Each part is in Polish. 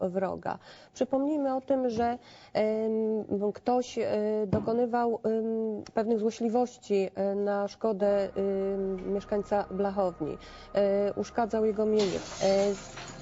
wroga. Przypomnijmy o tym, że ktoś e, dokonywał pewnych złośliwości e, na szkodę mieszkańca Blachowni, e, uszkadzał jego mienie.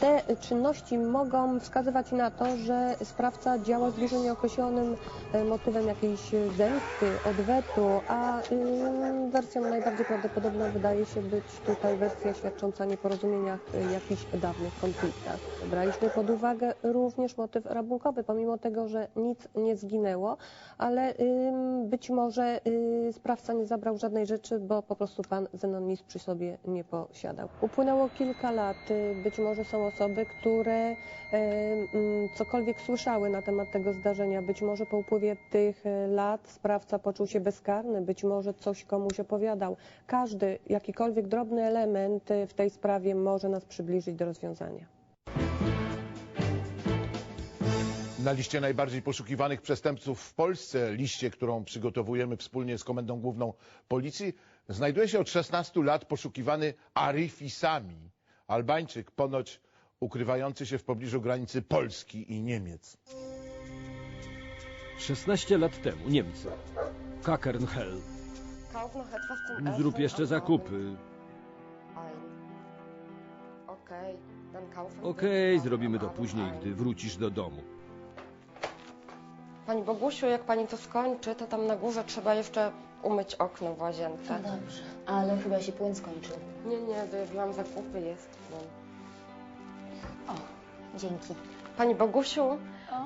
Te czynności mogą wskazywać na to, że sprawca działa z dużo nieokreślonym motywem jakiejś zemsty, odwetu, a wersją najbardziej prawdopodobną wydaje się być tutaj wersja świadcząca o nieporozumieniach jakichś dawnych konfliktach. Braliśmy pod uwagę również motyw rabunkowy, pomimo tego, że nic nie zginęło, ale być może y, sprawca nie zabrał żadnej rzeczy, bo po prostu pan Zenon nic przy sobie nie posiadał. Upłynęło kilka lat, y, być może są osoby, które mm, cokolwiek słyszały na temat tego zdarzenia, być może po upływie tych y, lat sprawca poczuł się bezkarny, być może coś komuś opowiadał. Każdy, jakikolwiek drobny element y, w tej sprawie może nas przybliżyć do rozwiązania. Na liście najbardziej poszukiwanych przestępców w Polsce, liście, którą przygotowujemy wspólnie z Komendą Główną Policji, znajduje się od 16 lat poszukiwany Arifi Sami, Albańczyk ponoć ukrywający się w pobliżu granicy Polski i Niemiec. 16 lat temu Niemcy. Kakernhell. Zrób jeszcze zakupy. Okej, zrobimy to później, gdy wrócisz do domu. Pani Bogusiu, jak pani to skończy, to tam na górze trzeba jeszcze umyć okno w łazience. No dobrze, ale chyba się płyn skończył. Nie, nie, zrobiłam zakupy, jest. No. O, dzięki. Pani Bogusiu,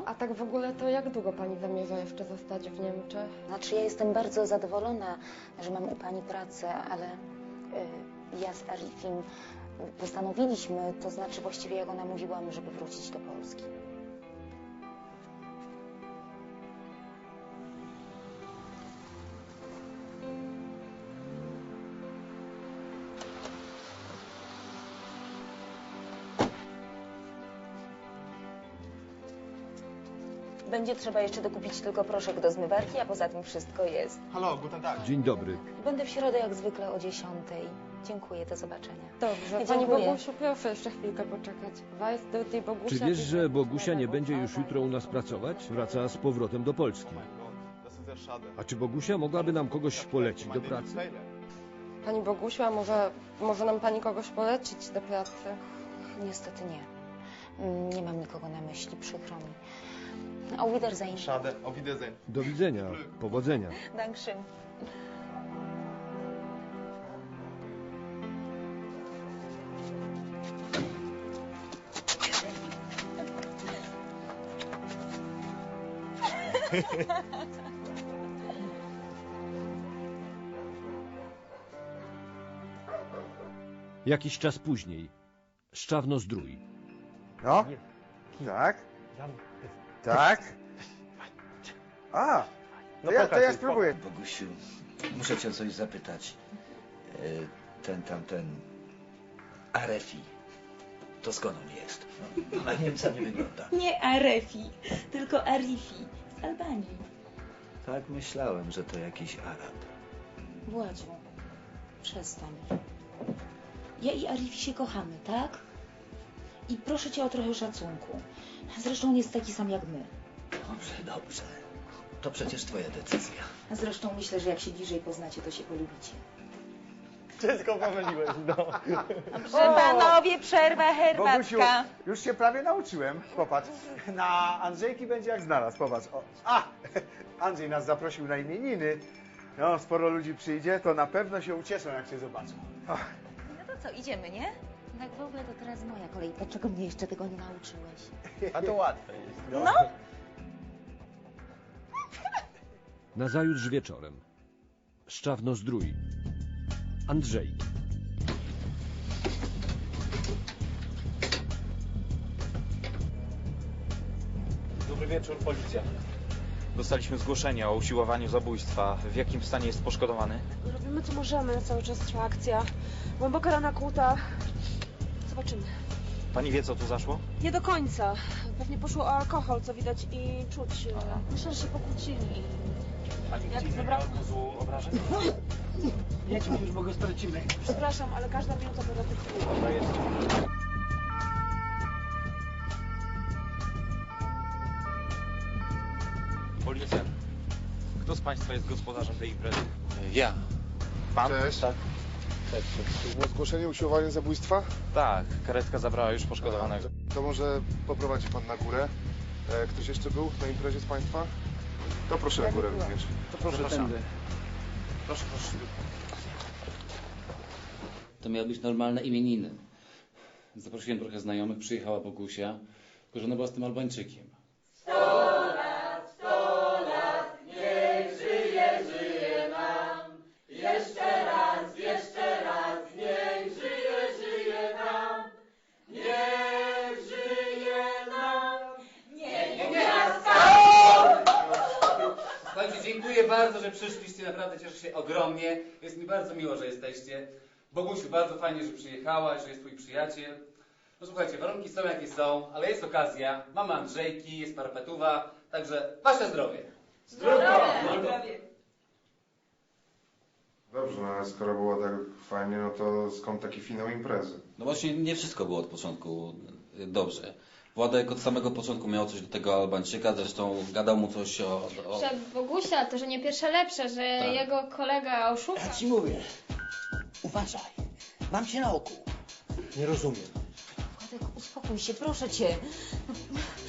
a tak w ogóle to jak długo pani zamierza jeszcze zostać w Niemczech? Znaczy ja jestem bardzo zadowolona, że mam u pani pracę, ale y, ja z Arifim postanowiliśmy, to znaczy właściwie ja go namówiłam, żeby wrócić do Polski. Będzie trzeba jeszcze dokupić tylko proszek do zmywarki, a poza tym wszystko jest. Hallo, guten Tag. Dzień dobry. Będę w środę jak zwykle o 10. Dziękuję, do zobaczenia. Dobrze, pani Dziękuję. Bogusiu, proszę jeszcze chwilkę poczekać. Weißt du, die Bogusia... Czy wiesz, że Bogusia nie będzie już jutro u nas pracować? Wraca z powrotem do Polski. Schade. A czy Bogusia mogłaby nam kogoś polecić do pracy? Pani Bogusiu, a może, może nam pani kogoś polecić do pracy? Niestety nie. Mm, Nie mam nikogo na myśli, przykro mi. Auf Wiedersehen. Schade, auf Wiedersehen. Do widzenia. Powodzenia. Dankeschön. Jakiś czas później. Szczawno zdrój. No? Tak? Tak? A, to ja, to ja spróbuję. Bogusiu, muszę cię o coś zapytać. E, Ten tamten Arefi, to skąd on jest? No, na Niemca nie wygląda. Nie Arefi, tylko Arifi z Albanii. Tak myślałem, że to jakiś Arab. Władziu, przestań. Ja i Arifi się kochamy, tak? I proszę cię o trochę szacunku. Zresztą on jest taki sam jak my. Dobrze, dobrze. To przecież twoja decyzja. A zresztą myślę, że jak się bliżej poznacie, to się polubicie. Wszystko pomyliłeś, no. Dobrze, panowie, przerwa, Bogusiu, już się prawie nauczyłem. Popatrz, na Andrzejki będzie jak znalazł, popatrz. O. A, Andrzej nas zaprosił na imieniny. No, sporo ludzi przyjdzie, to na pewno się ucieszą, jak się zobaczą. O, No to co, idziemy, nie? Tak w ogóle to teraz moja kolej. Dlaczego mnie jeszcze tego nie nauczyłeś? A to łatwe jest. No, Nazajutrz wieczorem. Szczawno zdrój. Andrzejki. Dobry wieczór, policja. Dostaliśmy zgłoszenie o usiłowaniu zabójstwa. W jakim stanie jest poszkodowany? Robimy co możemy, cały czas trwa akcja. Głęboka rana kłuta. Zobaczymy. Pani wie, co tu zaszło? Nie do końca. Pewnie poszło o alkohol, co widać i czuć. E, Aha. Myślę, że się pokłócili. Pani Jak zabrał... złu obrażeń? Ja ci już mogę stracimy. Przepraszam, ale każda minuta to dotyczy. Dobra, kto z Państwa jest gospodarzem tej imprezy? Ja. Pan? Cześć. Tak. To było zgłoszenie usiłowania zabójstwa? Tak, karetka zabrała już poszkodowanego. To może poprowadzi pan na górę. E, Ktoś jeszcze był na imprezie z państwa? To proszę na górę również. To proszę tędy. Proszę, proszę. To miały być normalne imieniny. Zaprosiłem trochę znajomych, przyjechała Bogusia, tylko że ona była z tym Albańczykiem. Bardzo, że przyszliście. Naprawdę cieszę się ogromnie. Jest mi bardzo miło, że jesteście. Bogusiu, bardzo fajnie, że przyjechałaś, że jest twój przyjaciel. No słuchajcie, warunki są jakie są, ale jest okazja. Mamy Andrzejki, jest parpetuwa, także wasze zdrowie. Zdrowie! Dobrze, no ale skoro było tak fajnie, no to skąd taki finał imprezy? No właśnie nie wszystko było od początku dobrze. Władek od samego początku miał coś do tego Albańczyka, zresztą gadał mu coś o... o... Że Bogusia to, że nie pierwsze lepsze, że Tak. jego kolega oszukał. Ci mówię. Uważaj. Mam cię na oku. Nie rozumiem. Władek, uspokój się, proszę cię.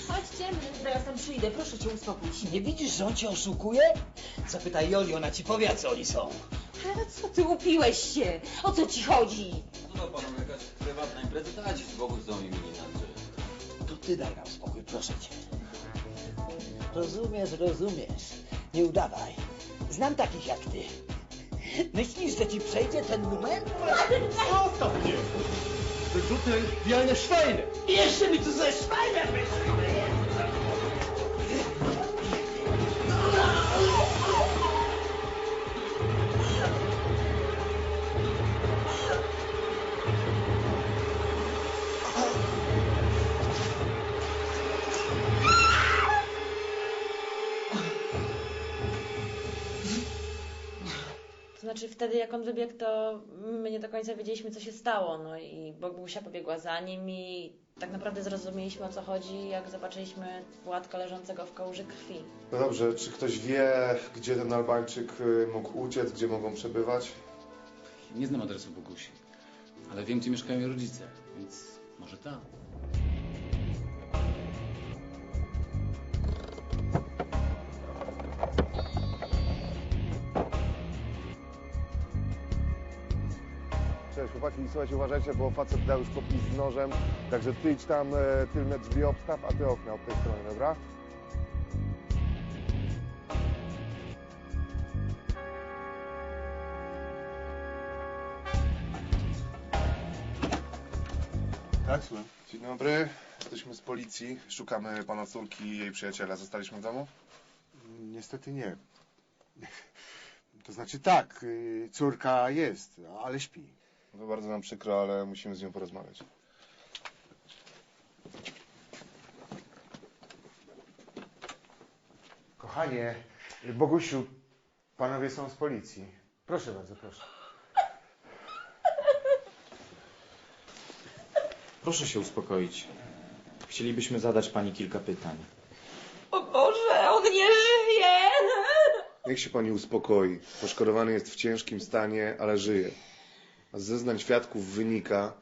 Chodźcie, Zaraz tam przyjdę, proszę cię, uspokój się. Nie widzisz, że on cię oszukuje? Zapytaj Joli, ona ci powie, co oni są. Ale co ty upiłeś się? O co ci chodzi? No panom jakaś prywatna impreza, dajcie spokój z imieninami. To ty daj nam spokój, proszę cię. Rozumiesz, rozumiesz. Nie udawaj. Znam takich jak ty. Myślisz, że ci przejdzie ten numer? Zostaw mnie! Wyrzucę wielne szwajny! Jeszcze mi tu ze szwajnem wyszły! Znaczy wtedy jak on wybiegł, to my nie do końca wiedzieliśmy, co się stało. No i Bogusia pobiegła za nim i tak naprawdę zrozumieliśmy, o co chodzi, jak zobaczyliśmy Władka leżącego w kałuży krwi. No dobrze, czy ktoś wie, gdzie ten Albańczyk y, mógł uciec, gdzie mogą przebywać? Nie znam adresu Bogusi, ale wiem, gdzie mieszkają jej rodzice, więc może tam. Chłopaki, słuchajcie, uważajcie, bo facet dał już popis z nożem, także ty idź tam, e, tylne drzwi obstaw, a ty okna od tej strony, dobra? Tak, słucham. Dzień dobry, jesteśmy z policji, szukamy pana córki i jej przyjaciela. Zostaliśmy w domu? Niestety nie. To znaczy tak, y, córka jest, ale śpi. No to bardzo nam przykro, ale musimy z nią porozmawiać. Kochanie, Bogusiu, panowie są z policji. Proszę bardzo, proszę. Proszę się uspokoić. Chcielibyśmy zadać Pani kilka pytań. O Boże, on nie żyje! Niech się pani uspokoi. Poszkodowany jest w ciężkim stanie, ale żyje. Z zeznań świadków wynika,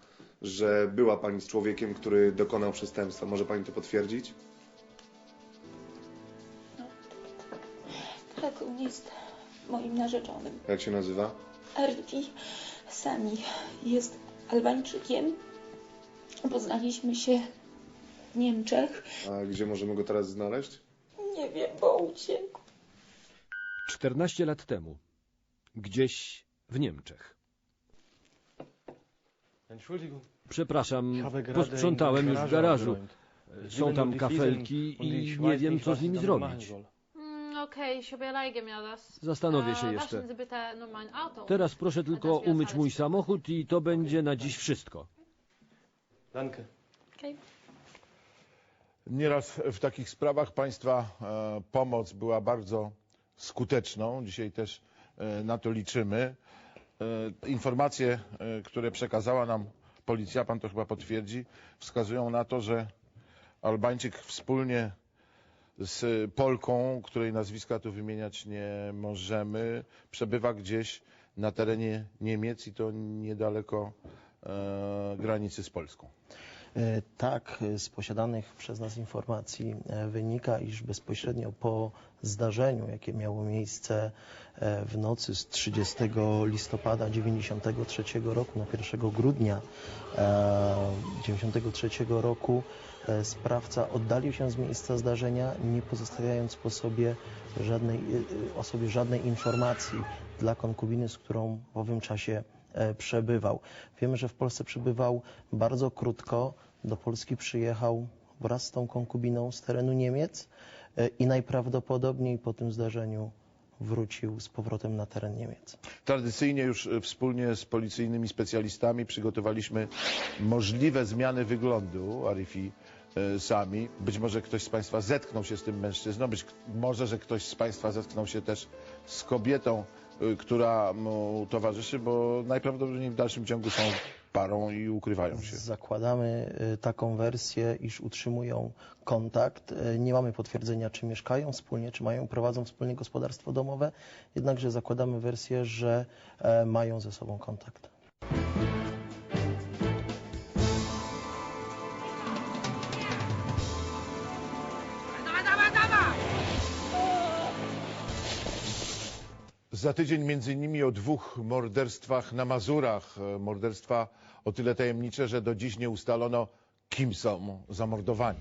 że była pani z człowiekiem, który dokonał przestępstwa. Może pani to potwierdzić? Tak, on jest moim narzeczonym. Jak się nazywa? Arfi Sami jest Albańczykiem. Poznaliśmy się w Niemczech. A gdzie możemy go teraz znaleźć? Nie wiem, bo uciekł. 14 lat temu. Gdzieś w Niemczech. Przepraszam, posprzątałem już w garażu. Są tam kafelki i nie wiem, co z nimi zrobić. Okay, ich überlege mir das. Zastanowię się jeszcze. Teraz proszę tylko umyć mój samochód i to będzie na dziś wszystko. Danke. Okay. Nieraz w takich sprawach państwa e, pomoc była bardzo skuteczną. Dzisiaj też e, na to liczymy. E, Informacje, e, które przekazała nam policja, pan to chyba potwierdzi, wskazują na to, że Albańczyk wspólnie z Polką, której nazwiska tu wymieniać nie możemy, przebywa gdzieś na terenie Niemiec i to niedaleko e, granicy z Polską. E, Tak, z posiadanych przez nas informacji e, wynika, iż bezpośrednio po zdarzeniu, jakie miało miejsce e, w nocy z 30 listopada 1993 roku na 1 grudnia 1993 roku, sprawca oddalił się z miejsca zdarzenia, nie pozostawiając po sobie żadnej, o sobie żadnej informacji dla konkubiny, z którą w owym czasie przebywał. Wiemy, że w Polsce przebywał bardzo krótko. Do Polski przyjechał wraz z tą konkubiną z terenu Niemiec e, i najprawdopodobniej po tym zdarzeniu wrócił z powrotem na teren Niemiec. Tradycyjnie już e, wspólnie z policyjnymi specjalistami przygotowaliśmy możliwe zmiany wyglądu Arifi e, sami. Być może ktoś z Państwa zetknął się z tym mężczyzną, być może, że ktoś z Państwa zetknął się też z kobietą, e, która mu towarzyszy, bo najprawdopodobniej w dalszym ciągu są parą i ukrywają się. Zakładamy e, taką wersję, iż utrzymują kontakt. E, Nie mamy potwierdzenia, czy mieszkają wspólnie, czy mają, prowadzą wspólnie gospodarstwo domowe, jednakże zakładamy wersję, że e, mają ze sobą kontakt. Za tydzień między innymi o dwóch morderstwach na Mazurach. E, Morderstwa o tyle tajemnicze, że do dziś nie ustalono, kim są zamordowani.